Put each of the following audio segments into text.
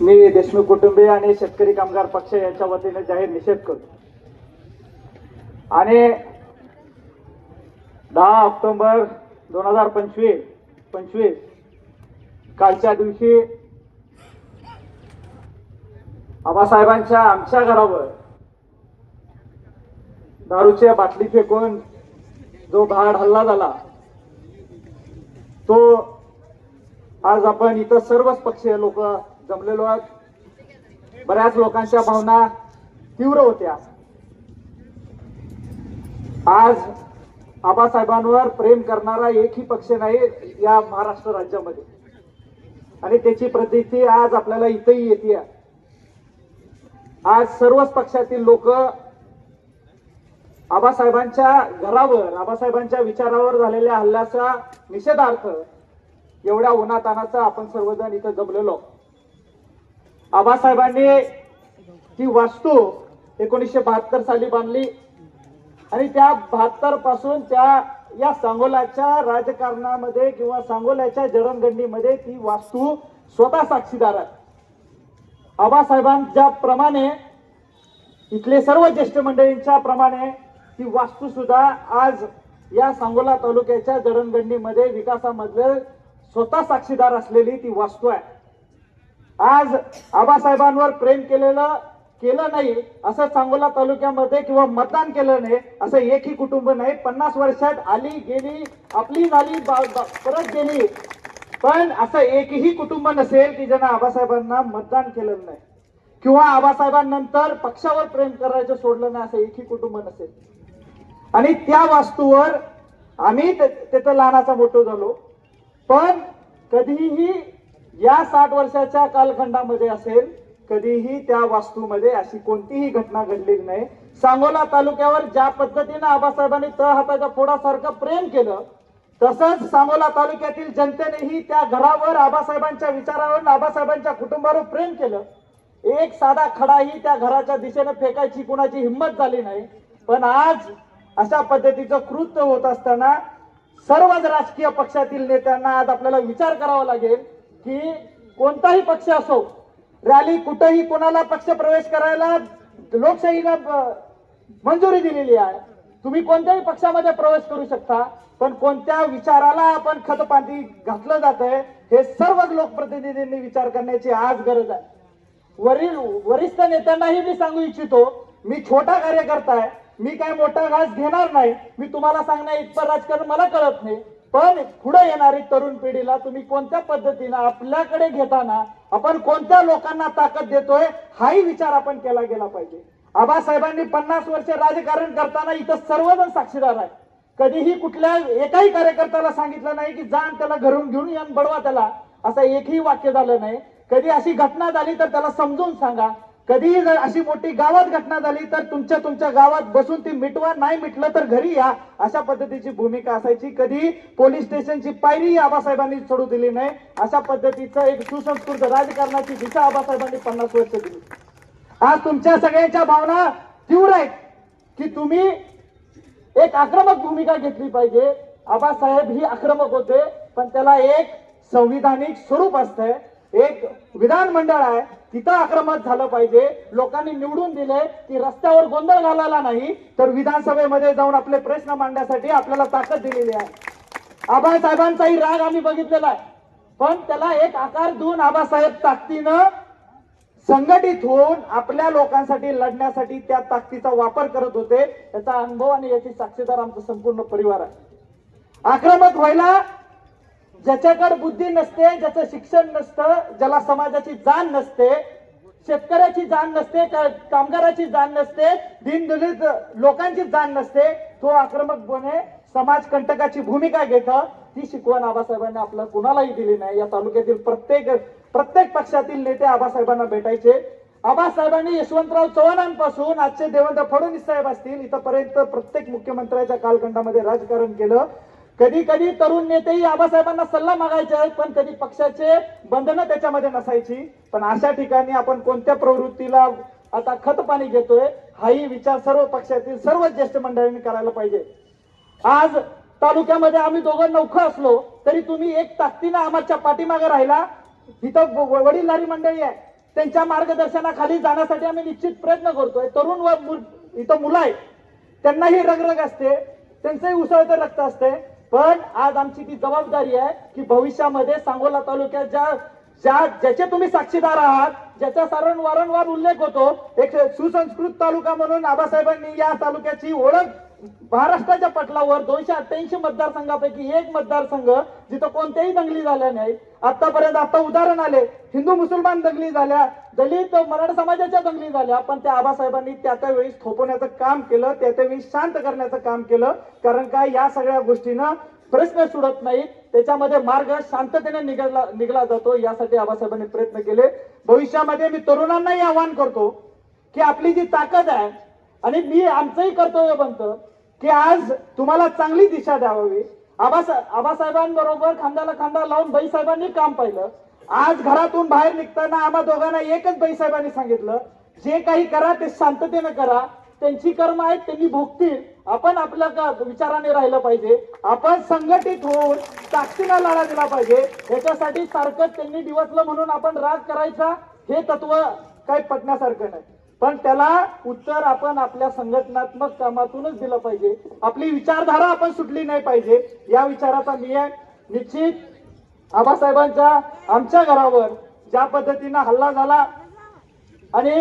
मी देशमुख कुटुंबीय आणि शेतकरी कामगार पक्ष यांच्या वतीने जाहीर निषेध करतो. आणि दहा ऑक्टोंबर दोन हजार पंचवीस पंचवीस कालच्या दिवशी आबासाहेबांच्या आमच्या घरावर दारूच्या बाटली फेकून जो भाड हल्ला झाला तो आज आपण इथं सर्वच पक्षीय लोक जमलेलो आहोत. बऱ्याच लोकांच्या भावना तीव्र होत्या. आज आबासाहेबांवर प्रेम करणारा एकही पक्ष नाही या महाराष्ट्र राज्यामध्ये. आणि त्याची प्रतिती आज आपल्याला इथंही येते आज सर्वच पक्षातील लोक आबासाहेबांच्या घरावर आबासाहेबांच्या विचारावर झालेल्या हल्ल्याचा निषेधार्थ एवढ्या उन्हातानाचा आपण सर्वजण इथं जमलेलो. आबासाहेबांनी ती वास्तू एकोणीसशे बहात्तर साली बांधली. आणि त्या बहात्तरपासून त्या या सांगोल्याच्या राजकारणामध्ये किंवा सांगोल्याच्या जडणघडणीमध्ये ती वास्तू स्वतः साक्षीदार आहे. आबासाहेबांच्या प्रमाणे इथले सर्व ज्येष्ठ मंडळींच्या प्रमाणे ती वास्तू सुद्धा आज या सांगोला तालुक्याच्या जडणघडणीमध्ये विकासामधलं स्वतः साक्षीदार असलेली ती वास्तू आहे. आज आबासाहेबांवर प्रेम केलेलं केलं नाही असं सांगोला तालुक्यामध्ये किंवा मतदान केलं नाही असं एकही कुटुंब नाही. पन्नास वर्षात आली गेली आपली झाली परत गेली. पण असं एकही कुटुंब नसेल की ज्यांना आबासाहेबांना मतदान केलं नाही. किंवा आबासाहेबांनंतर पक्षावर प्रेम करायचं सोडलं नाही असं एकही कुटुंब नसेल. आणि त्या वास्तूवर आम्ही ते- तिथं लहानाचा मोठं झालो. पण कधीही या साठ वर्षाच्या कालखंडामध्ये असेल कधीही त्या वास्तूमध्ये अशी कोणतीही घटना घडलेली नाही. सांगोला तालुक्यावर ज्या पद्धतीनं आबासाहेबांनी तळ हाताच्या फोडासारखं प्रेम केलं तसंच सांगोला तालुक्यातील जनतेनेही त्या घरावर आबासाहेबांच्या विचारावर आबासाहेबांच्या कुटुंबावर प्रेम केलं. एक साधा खडाही त्या घराच्या दिशेने फेकायची कुणाची हिंमत झाली नाही. पण आज अशा पद्धतीचं कृत्य होत असताना सर्वच राजकीय पक्षातील नेत्यांना आज आपल्याला विचार करावा लागेल की कोणताही पक्ष असो रॅली कुठेही कोणाला पक्ष प्रवेश करायला लोकशाहीला मंजुरी दिलेली आहे. तुम्ही कोणत्याही पक्षामध्ये प्रवेश करू शकता पण कोणत्या विचाराला आपण खतपाती घातलं जात आहे हे सर्वच लोकप्रतिनिधींनी विचार करण्याची आज गरज आहे. वरील वरिष्ठ नेत्यांनाही मी सांगू इच्छितो मी छोटा कार्यकर्ता आहे. मी काय मोठा घास घेणार नाही. मी तुम्हाला सांगण्या इतकं राजकारण मला कळत नाही. पण पुढे येणारी तरुण पिढीला तुम्ही कोणत्या पद्धतीनं आपल्याकडे घेताना आपण कोणत्या लोकांना ताकद देतोय हाही विचार आपण केला गेला पाहिजे. आबासाहेबांनी पन्नास वर्ष राजकारण करताना इथं सर्वजण साक्षीदार आहे कधीही कुठल्या एकाही कार्यकर्त्याला सांगितलं नाही की जाण त्याला घरून घेऊन या बडवा त्याला. असं एकही वाक्य झालं नाही. कधी अशी घटना झाली तर त्याला समजून सांगा. कधीही जर अशी मोठी गावात घटना झाली तर तुमच्या तुमच्या गावात बसून ती मिटवा नाही मिटलं तर घरी या. अशा पद्धतीची भूमिका असायची. कधी पोलीस स्टेशनची पायरी आबासाहेबांनी सोडू दिली नाही. अशा पद्धतीचं एक सुसंस्कृत राजकारणाची दिशा आबासाहेबांनी पन्नास वर्ष दिली. आज तुमच्या सगळ्यांच्या भावना तीव्र आहेत की तुम्ही एक आक्रमक भूमिका घेतली पाहिजे. आबासाहेब ही आक्रमक होते पण त्याला एक संविधानिक स्वरूप असतंय. एक विधानमंडळ आहे तिथं आक्रमक झालं पाहिजे. लोकांनी निवडून दिले की रस्त्यावर गोंधळ घालायला नाही तर विधानसभेमध्ये जाऊन आपले प्रश्न मांडण्यासाठी आपल्याला ताकद दिलेली आहे. आबासाहेबांचाही राग आम्ही बघितलेला आहे. पण त्याला एक आकार देऊन आबासाहेब ताकदीनं संघटित होऊन आपल्या लोकांसाठी लढण्यासाठी त्या ताकदीचा वापर करत होते. त्याचा अनुभव आणि याची साक्षीदार आमचा संपूर्ण परिवार आहे. आक्रमक व्हायला ज्याच्याकडे बुद्धी नसते ज्याचं शिक्षण नसतं ज्याला समाजाची जाण नसते शेतकऱ्याची जाण नसते कामगाराची जाण नसते दिनदलित लोकांची जाण नसते तो आक्रमकपणे समाज कंटकाची भूमिका घेतं ती शिकवण आबासाहेबांनी आपलं कुणालाही दिली नाही. या तालुक्यातील प्रत्येक प्रत्येक पक्षातील नेते आबासाहेबांना भेटायचे. आबासाहेबांनी यशवंतराव चव्हाणांपासून आजचे देवेंद्र फडणवीस साहेब असतील इथपर्यंत प्रत्येक मुख्यमंत्र्याच्या कालखंडामध्ये राजकारण केलं. कधी कधी तरुण नेतेही आबासाहेबांना सल्ला मागायचे आहेत पण कधी पक्षाचे बंधनं त्याच्यामध्ये नसायची. पण अशा ठिकाणी आपण कोणत्या प्रवृत्तीला आता खत पाणी घेतोय हाही विचार सर्व पक्षातील सर्व ज्येष्ठ मंडळींनी करायला पाहिजे. आज तालुक्यामध्ये आम्ही दोघं नौखं असलो तरी तुम्ही एक ताकदीनं आमच्या पाठीमागे राहिला. इथं वडीलधारी मंडळी आहे. त्यांच्या मार्गदर्शनाखाली जाण्यासाठी आम्ही निश्चित प्रयत्न करतोय. तरुण व इथं मुलं आहेत. त्यांनाही रगरग असते. त्यांचंही उसळतं रक्त असते. पण आज आमची ती जबाबदारी आहे की भविष्यामध्ये सांगोला तालुक्यात ज्या ज्या ज्याचे तुम्ही साक्षीदार आहात ज्याचा सारण वारंवार उल्लेख होतो एक सुसंस्कृत तालुका म्हणून आबासाहेबांनी या तालुक्याची ओळख महाराष्ट्राच्या पटलावर दोनशे अठ्ठ्याऐंशी मतदारसंघापैकी एक मतदारसंघ जिथं कोणत्याही दंगली झाल्या नाही आतापर्यंत आता उदाहरण आले. हिंदू मुसलमान दंगली झाल्या दलित मराठा समाजाच्या दंगली झाल्या पण त्या आबासाहेबांनी त्या त्या वेळी थोपवण्याचं काम केलं त्या त्यावेळी शांत करण्याचं काम केलं. कारण काय या सगळ्या गोष्टीनं प्रश्न सुटत नाही त्याच्यामध्ये मार्ग शांततेने निघाला निघला जातो. यासाठी आबासाहेबांनी प्रयत्न केले. भविष्यामध्ये मी तरुणांनाही आवाहन करतो की आपली जी ताकद आहे आणि मी आमचंही कर्तव्य बनतं की आज तुम्हाला चांगली दिशा द्यावी. आबासाहेबांबरोबर खांद्याला खांदा लावून बाईसाहेबांनी काम पाहिलं. आज घरातून बाहेर निघताना आम्हा दोघांना एकच बाईसाहेबांनी सांगितलं जे काही करा ते शांततेनं करा. त्यांची कर्म आहेत त्यांनी भोगतील. आपण आपल्या का- विचाराने राहिलं पाहिजे. आपण संघटित होऊन ताकदीला लढा दिला पाहिजे. याच्यासाठी सारखं त्यांनी दिवसलं म्हणून आपण राग करायचा. हे तत्व काही पटण्यासारखं नाही. पण त्याला उत्तर आपण आपल्या संघटनात्मक कामातूनच दिलं पाहिजे. आपली विचारधारा आपण सुटली नाही पाहिजे. या विचाराचा मी निश्चित आबासाहेबांच्या आमच्या घरावर ज्या पद्धतीनं हल्ला झाला आणि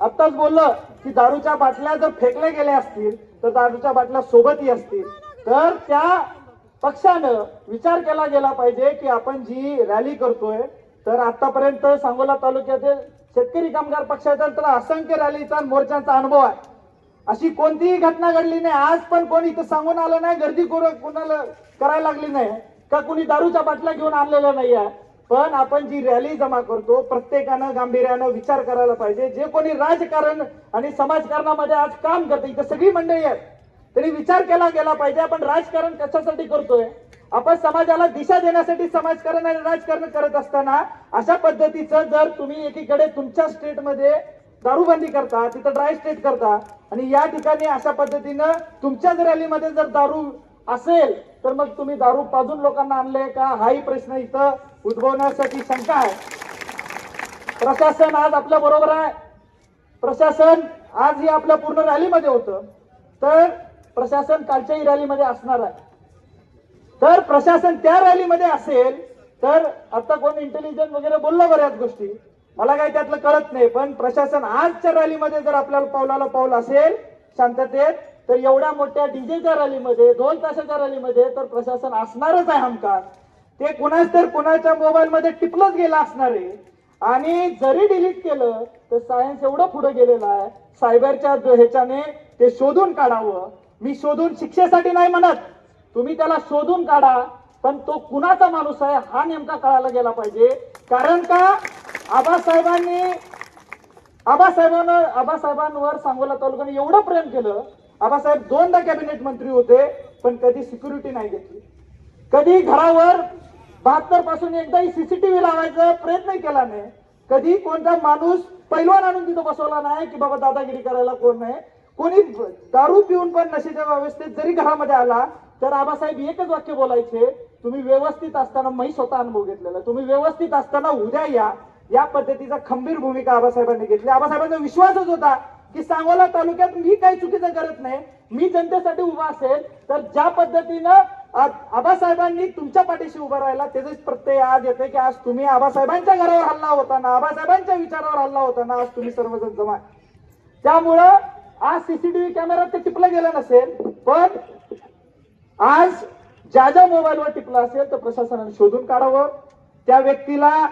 आत्ताच बोललं की दारूच्या बाटल्या जर फेकल्या गेल्या असतील तर दारूच्या बाटल्या सोबतही असतील. तर त्या पक्षानं विचार केला गेला पाहिजे की आपण जी रॅली करतोय तर आतापर्यंत सांगोला तालुक्यातील शेतकरी कामगार पक्षाचा तर असंख्य रॅलीचा मोर्चांचा अनुभव आहे. अशी कोणतीही घटना घडली नाही. आज पण कोणी इथं सांगून आलं नाही गर्दी कोणाला करायला लागली नाही का कुणी दारूच्या बाटल्या घेऊन आणलेलं नाही आहे. पण आपण जी रॅली जमा करतो प्रत्येकानं गांभीर्यानं विचार करायला पाहिजे. जे कोणी राजकारण आणि समाजकारणामध्ये आज काम करते इथं सगळी मंडळी आहेत. तरी विचार केला गेला पाहिजे. आपण राजकारण कशासाठी करतोय? आपण समाजाला दिशा देण्यासाठी समाजकारण आणि राजकारण करत असताना अशा पद्धतीचं जर तुम्ही एकीकडे तुमच्या स्टेटमध्ये दारूबंदी करता तिथं ड्राय स्टेट करता आणि या ठिकाणी अशा पद्धतीनं तुमच्याच रॅलीमध्ये जर दारू असेल तर मग तुम्ही दारू पाजून लोकांना आणले का? हाही प्रश्न इथं उद्भवण्यासाठी शंका आहे. प्रशासन आज आपल्या बरोबर आहे. प्रशासन आज ही आपल्या पूर्ण रॅलीमध्ये होतं. तर प्रशासन कालच्याही रॅलीमध्ये असणार आहे. तर प्रशासन त्या रॅलीमध्ये असेल तर आता कोण इंटेलिजन्स वगैरे बोललं बऱ्याच गोष्टी. मला काही त्यातलं कळत नाही पण प्रशासन आजच्या रॅलीमध्ये जर आपल्याला पावलाला पाऊल असेल शांततेत तर एवढ्या मोठ्या डीजेच्या रॅलीमध्ये दोन तासाच्या रॅलीमध्ये तर प्रशासन असणारच आहे हमखास. ते कुणाच तर कुणाच्या मोबाईलमध्ये टिपलंच गेलं असणार आहे. आणि जरी डिलीट केलं तर सायन्स एवढं पुढे गेलेलं आहे. सायबरच्या ह्याच्याने ते शोधून काढावं. मी शोधून शिक्षेसाठी नाही म्हणत तुम्ही त्याला शोधून काढा पण तो कुणाचा माणूस आहे हा नेमका कळायला गेला पाहिजे. कारण का? आबासाहेबांनी आबासाहेबांना आबासाहेबांवर सांगोला तालुक्याने एवढं प्रेम केलं. आबासाहेब दोनदा कॅबिनेट मंत्री होते पण कधी सिक्युरिटी नाही घेतली. कधी घरावर बहात्तरपासून एकदाही सीसीटीव्ही लावायचा प्रयत्न केला नाही. कधी कोणता माणूस पैलवान आणून तिथं बसवला नाही की बाबा दादागिरी करायला कोण नाही. कोणी दारू पिऊन पण नशेच्या अवस्थेत जरी घरामध्ये आला तर आबासाहेब एकच वाक्य बोलायचे तुम्ही व्यवस्थित असताना मी स्वतः अनुभव घेतलेला. तुम्ही व्यवस्थित असताना उद्या या. या पद्धतीचा खंबीर भूमिका आबासाहेबांनी घेतली. आबासाहेबांचा विश्वासच होता की सांगोला तालुक्यात मी काही चुकीचं करत नाही. मी जनतेसाठी उभा असेल तर ज्या पद्धतीनं आबासाहेबांनी तुमच्या पाठीशी उभा राहिला त्याचे प्रत्यय आज येते की आज तुम्ही आबासाहेबांच्या घरावर हल्ला होताना आबासाहेबांच्या विचारावर हल्ला होताना आज तुम्ही सर्वजण जमा त्यामुळं आज सीसीटीव्ही कॅमेरा ते टिपलं गेलं नसेल पण आज ज्या ज्या मोबाईलवर टिपलं असेल तर प्रशासनाने शोधून काढावं. त्या व्यक्तीला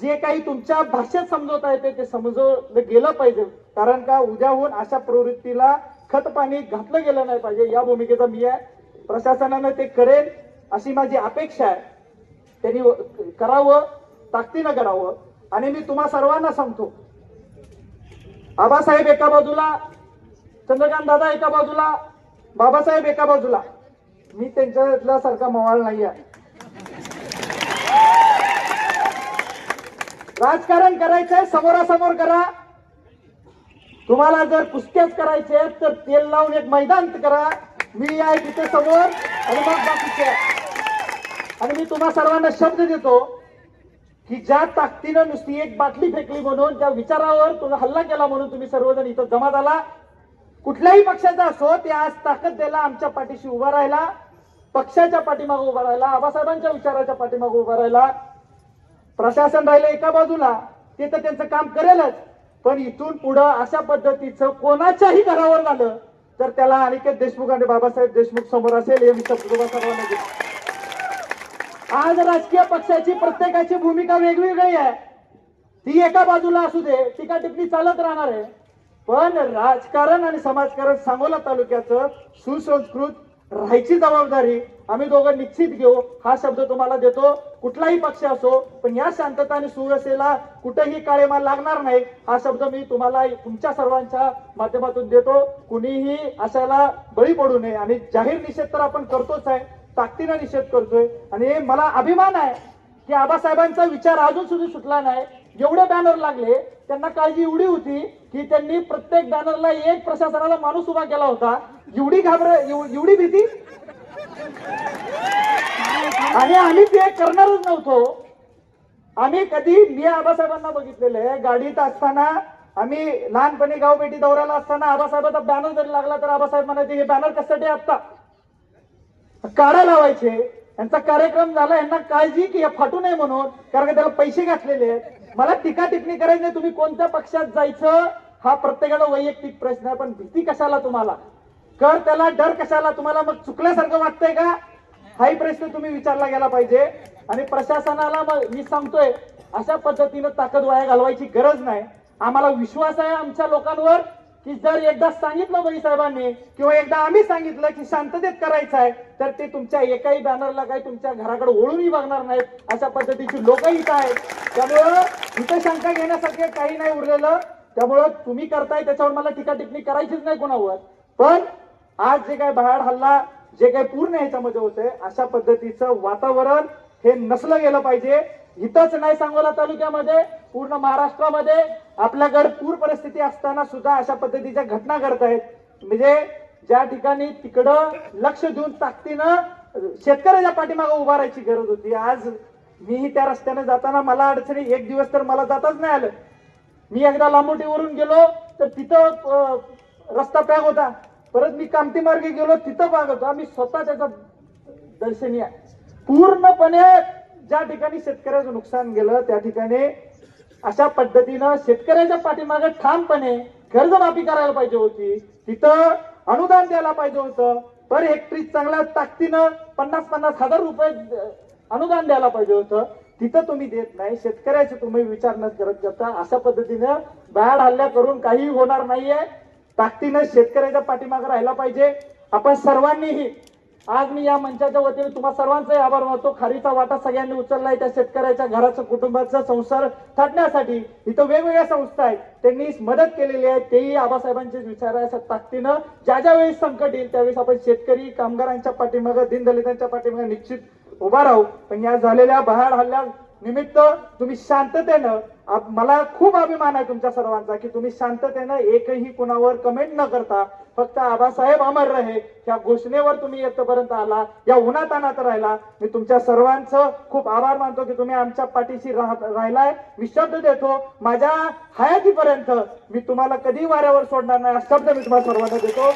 जे काही तुमच्या भाषेत समजवता येते ते समजवलं गेलं पाहिजे. कारण का उद्याहून अशा प्रवृत्तीला खत पाणी घातलं गेलं नाही पाहिजे. या भूमिकेचा मी आहे. प्रशासनानं ते करेल अशी माझी अपेक्षा आहे. त्यांनी करावं ताकदीनं करावं. आणि मी तुम्हा सर्वांना सांगतो आबासाहेब एका बाजूला चंद्रकांत दादा एका बाजूला बाबासाहेब एका बाजूला मी त्यांच्यातला सारखा मवाळ नाही आहे राजकारण करायचंय समोरासमोर करा. तुम्हाला जर कुस्त्याच करायचे तर तेल लावून एक मैदान करा. मी आहे तिथे समोर आणि मग बाकीचे आणि मी तुम्हा सर्वांना शब्द देतो की ज्या ताकदीनं नुसती एक बाटली फेकली म्हणून त्या विचारावर तुम्ही हल्ला केला म्हणून तुम्ही सर्वजण इथं जमा झाला कुठल्याही पक्षाचा असो ते आज ताकद द्यायला आमच्या पाठीशी उभा राहिला. पक्षाच्या पाठीमागे उभा राहिला आबासाहेबांच्या विचाराच्या पाठीमागे उभा राहिला. प्रशासन राहिलं एका बाजूला ते तर त्यांचं काम करेलच. पण इथून पुढं अशा पद्धतीचं कोणाच्याही घरावर झालं तर त्याला अनिकेत देशमुख आणि बाबासाहेब देशमुख समोर असेल हे मी सर्वांना आज राजकीय पक्षाची प्रत्येकाची भूमिका वेगवेगळी आहे. ती एका बाजूला असू दे टीका टिप्पणी चालत राहणार आहे. पण राजकारण आणि समाजकारण सांगोला तालुक्याचं सुसंस्कृत राहायची जबाबदारी आम्ही दोघं निश्चित घेऊ. हा शब्द तुम्हाला देतो. कुठलाही पक्ष असो पण या शांतता आणि सुव्यवस्थेला कुठेही काळेमाल लागणार नाही. हा शब्द मी तुम्हाला तुमच्या सर्वांच्या माध्यमातून देतो. कुणीही अशाला बळी पडू नये. आणि जाहीर निषेध तर आपण करतोच आहे. ताकदीनं निषेध करतोय. आणि मला अभिमान आहे की आबासाहेबांचा विचार अजून सुद्धा सुटला नाही. एवढे बॅनर लागले त्यांना काळजी एवढी होती की त्यांनी प्रत्येक बॅनरला एक प्रशासनाला माणूस उभा केला होता. एवढी घाबर एवढी भीती? आणि आम्ही ते करणारच नव्हतो. आम्ही कधी मी आबासाहेबांना बघितलेलं आहे गाडीत असताना आम्ही लहानपणी गावपेटी दौऱ्याला असताना आबासाहेबांचा बॅनर जरी लागला तर आबासाहेब म्हणायचे हे बॅनर कशासाठी आता काढा लावायचे. यांचा कार्यक्रम झाला यांना काळजी की हे फाटू नये म्हणून कारण का त्याला पैसे घातलेले आहेत. मला टीका टिप्पणी करायची नाही. तुम्ही कोणत्या पक्षात जायचं हा प्रत्येकाला वैयक्तिक प्रश्न आहे. पण भीती कशाला तुम्हाला? कर त्याला डर कशाला तुम्हाला? मग चुकल्यासारखं वाटतंय का? हाही प्रश्न तुम्ही विचारला गेला पाहिजे. आणि प्रशासनाला मग मी सांगतोय अशा पद्धतीनं ताकद वाया घालवायची गरज नाही. आम्हाला विश्वास आहे आमच्या लोकांवर. की जर एकदा सांगितलं बळी साहेबांनी किंवा एकदा आम्ही सांगितलं की शांततेत करायचं आहे तर ते तुमच्या एकाही बॅनरला काही तुमच्या घराकडे ओळूनही बघणार नाहीत. अशा पद्धतीची लोक इथं आहेत. त्यामुळं इथं शंका घेण्यासारखे काही नाही उरलेलं. त्यामुळं तुम्ही करताय त्याच्यावर मला टीका टिप्पणी करायचीच नाही कोणावर. पण आज जे काय बाहेर हल्ला जे काही पूर्ण ह्याच्यामध्ये होतंय अशा पद्धतीचं वातावरण हे नसलं गेलं पाहिजे. इथंच नाही सांगोला तालुक्यामध्ये पूर्ण महाराष्ट्रामध्ये. आपल्याकडे पूर परिस्थिती असताना सुद्धा अशा पद्धतीच्या घटना घडत आहेत. म्हणजे ज्या ठिकाणी तिकडं लक्ष देऊन ताकदीनं शेतकऱ्याच्या पाठीमागे उभा राहायची गरज होती. आज मीही त्या रस्त्याने जाताना मला अडचणी एक दिवस तर मला जाताच नाही आलं. मी एकदा लांबोटीवरून गेलो तर तिथं रस्ता पॅक होता. परत मी कामती मार्गे गेलो तिथं पॅक होता. मी स्वतः त्याचा दर्शनी आहे पूर्णपणे ज्या ठिकाणी शेतकऱ्याचं नुकसान गेलं त्या ठिकाणी अशा पद्धतीनं शेतकऱ्याच्या पाठीमागे ठामपणे कर्जमाफी करायला पाहिजे होती. तिथं अनुदान द्यायला पाहिजे होतं. पर हेक्टरी चांगल्या ताकदीनं पन्नास पन्नास हजार रुपये अनुदान द्यायला पाहिजे होतं. तिथं तुम्ही देत नाही. शेतकऱ्याचे तुम्ही विचार न करत करता अशा पद्धतीनं बाहेर हल्ल्या करून काही होणार नाहीये. ताकदीनं शेतकऱ्याच्या पाठीमागे राहायला पाहिजे. आपण सर्वांनीही आज मी या मंचाच्या वतीने तुम्हा सर्वांचाही आभार मानतो. खारीचा वाटा सगळ्यांनी उचललाय त्या शेतकऱ्याच्या घराचं कुटुंबाचा संसार थाटण्यासाठी. इथं वेगवेगळ्या संस्था आहेत. त्यांनी मदत केलेली आहे. तेही आबासाहेबांचेच विचार आहे ताकदीनं. ज्या ज्या वेळेस संकट येईल त्यावेळेस आपण शेतकरी कामगारांच्या पाठीमागं दीनदलितांच्या पाठीमागं निश्चित उभा राहू. पण या झालेल्या बहाड हल्ल्यात निमित्त तुम्ही शांततेनं मला खूप अभिमान आहे तुमच्या सर्वांचा की तुम्ही शांततेनं एकही कुणावर कमेंट न करता फक्त आबासाहेब अमर रहे ह्या घोषणेवर तुम्ही येतपर्यंत आला या उन्हातानात राहिला. मी तुमच्या सर्वांचं खूप आभार मानतो की तुम्ही आमच्या पाठीशी राहत राहिलाय. मी शब्द देतो माझ्या हयातीपर्यंत मी तुम्हाला कधी वाऱ्यावर सोडणार नाही हा शब्द मी तुम्हाला सर्वांना देतो.